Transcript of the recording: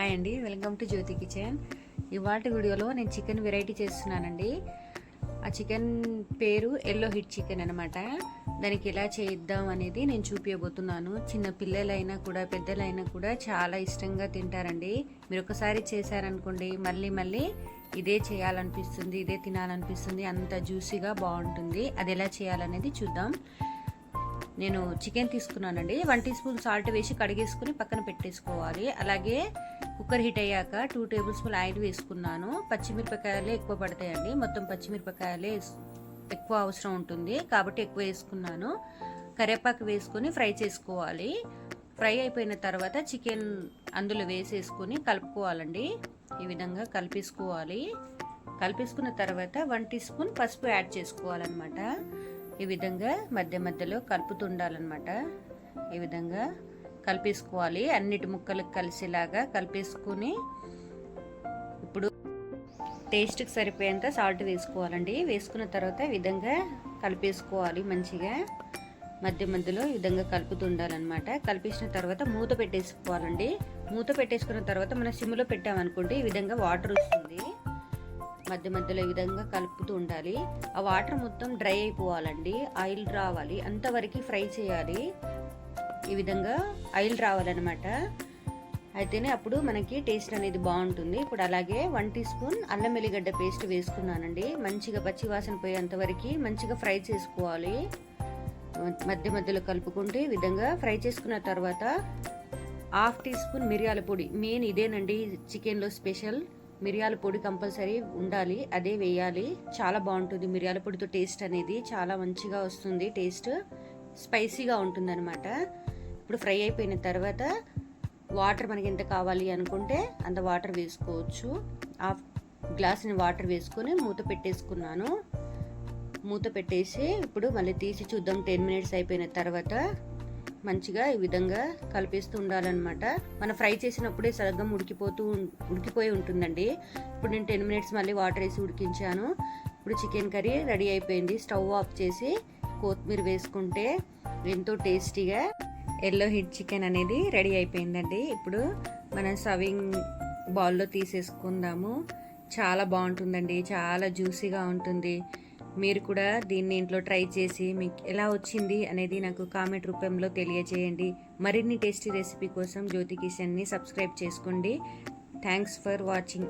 Hi అండి. Welcome to Jyothi kitchen. ఇవాటి వీడియోలో నేను చికెన్ వెరైటీ చేస్తున్నానండి. ఆ చికెన్ పేరు ఎల్లో హిట్ చికెన్ అనమాట దానికి ఎలా చేద్దాం అనేది నేను చూపించబోతున్నాను చిన్న పిల్లలైనా కూడా పెద్దలైనా కూడా చాలా ఇష్టంగా తింటారండి. మీరు ఒకసారి చేశారనుకోండి మళ్ళీ మళ్ళీ ఇదే చేయాలనిపిస్తుంది ఇదే తినాలనిపిస్తుంది అంత జ్యూసీగా బాగుంటుంది. అది ఎలా చేయాలనేది చూద్దాం. నేను చికెన్ తీసుకున్నానండి. వన్ టీ స్పూన్ సాల్ట్ వేసి కడిగేసుకుని పక్కన పెట్టేసుకోవాలి. అలాగే కుక్కర్ హీట్ అయ్యాక టూ టేబుల్ స్పూన్ ఆయిల్ వేసుకున్నాను. పచ్చిమిరపకాయలే ఎక్కువ పడతాయండి. మొత్తం పచ్చిమిరపకాయలే ఎక్కువ అవసరం ఉంటుంది. కాబట్టి ఎక్కువ వేసుకున్నాను. కరివేపాకు వేసుకొని ఫ్రై చేసుకోవాలి. ఫ్రై అయిపోయిన తర్వాత చికెన్ అందులో వేసేసుకొని కలుపుకోవాలండి. ఈ విధంగా కలిపేసుకోవాలి. కలిపేసుకున్న తర్వాత వన్ టీ స్పూన్ పసుపు యాడ్ చేసుకోవాలన్నమాట. ఈ విధంగా మధ్య మధ్యలో కలుపుతుండాలన్నమాట. ఈ విధంగా కలిపేసుకోవాలి. అన్నిటి ముక్కలకు కలిసేలాగా కలిపేసుకుని ఇప్పుడు టేస్ట్కి సరిపోయేంత సాల్ట్ వేసుకోవాలండి. వేసుకున్న తర్వాత ఈ విధంగా కలిపేసుకోవాలి మంచిగా. మధ్య మధ్యలో ఈ విధంగా కలుపుతుండాలన్నమాట కలిపేసిన తర్వాత మూత పెట్టేసుకోవాలండి. మూత పెట్టేసుకున్న తర్వాత మనం సిమ్లో పెట్టామనుకోండి ఈ విధంగా వాటర్ వస్తుంది. మధ్య మధ్యలో ఈ విధంగా కలుపుతూ ఉండాలి. ఆ వాటర్ మొత్తం డ్రై అయిపోవాలండి. ఆయిల్ రావాలి. అంతవరకు ఫ్రై చేయాలి. ఈ విధంగా ఆయిల్ రావాలన్నమాట. అయితేనే అప్పుడు మనకి టేస్ట్ అనేది బాగుంటుంది. ఇప్పుడు అలాగే వన్ టీ స్పూన్ అల్లం వెల్లిగడ్డ పేస్ట్ వేసుకున్నానండి. మంచిగా పచ్చి వాసన పోయేంత వరకు మంచిగా ఫ్రై చేసుకోవాలి. మధ్య మధ్యలో కలుపుకుంటే ఈ విధంగా ఫ్రై చేసుకున్న తర్వాత హాఫ్ టీ స్పూన్ మిరియాల పొడి. మెయిన్ ఇదేనండి చికెన్లో స్పెషల్. మిరియాల పొడి కంపల్సరీ ఉండాలి. అదే వేయాలి. చాలా బాగుంటుంది. మిరియాల పొడితో టేస్ట్ అనేది చాలా మంచిగా వస్తుంది టేస్ట్. స్పైసీగా ఉంటుందన్నమాట. ఇప్పుడు ఫ్రై అయిపోయిన తర్వాత వాటర్ మనకి ఎంత కావాలి అనుకుంటే అంత వాటర్ వేసుకోవచ్చు. హాఫ్ గ్లాస్ని వాటర్ వేసుకొని మూత పెట్టేసుకున్నాను. మూత పెట్టేసి ఇప్పుడు మళ్ళీ తీసి చూద్దాం. టెన్ మినిట్స్ అయిపోయిన తర్వాత మంచిగా ఈ విధంగా కలిపేస్తూ ఉండాలన్నమాట. మనం ఫ్రై చేసినప్పుడే సరిగ్గా ఉడికిపోతూ ఉడికిపోయి ఉంటుందండి. ఇప్పుడు నేను టెన్ మినిట్స్ మళ్ళీ వాటర్ వేసి ఉడికించాను. ఇప్పుడు చికెన్ కర్రీ రెడీ అయిపోయింది. స్టవ్ ఆఫ్ చేసి కొత్తిమీర వేసుకుంటే ఎంతో టేస్టీగా ఎల్లో హిట్ చికెన్ అనేది రెడీ అయిపోయిందండి. ఇప్పుడు మనం సవింగ్ బౌల్లో తీసేసుకుందాము. చాలా బాగుంటుందండి. చాలా జ్యూసీగా ఉంటుంది. మీరు కూడా దీన్ని ఇంట్లో ట్రై చేసి మీకు ఎలా వచ్చింది అనేది నాకు కామెంట్ రూపంలో తెలియజేయండి. మరిన్ని టేస్టీ రెసిపీ కోసం జ్యోతి కిషన్ని సబ్స్క్రైబ్ చేసుకోండి. Thanks for watching.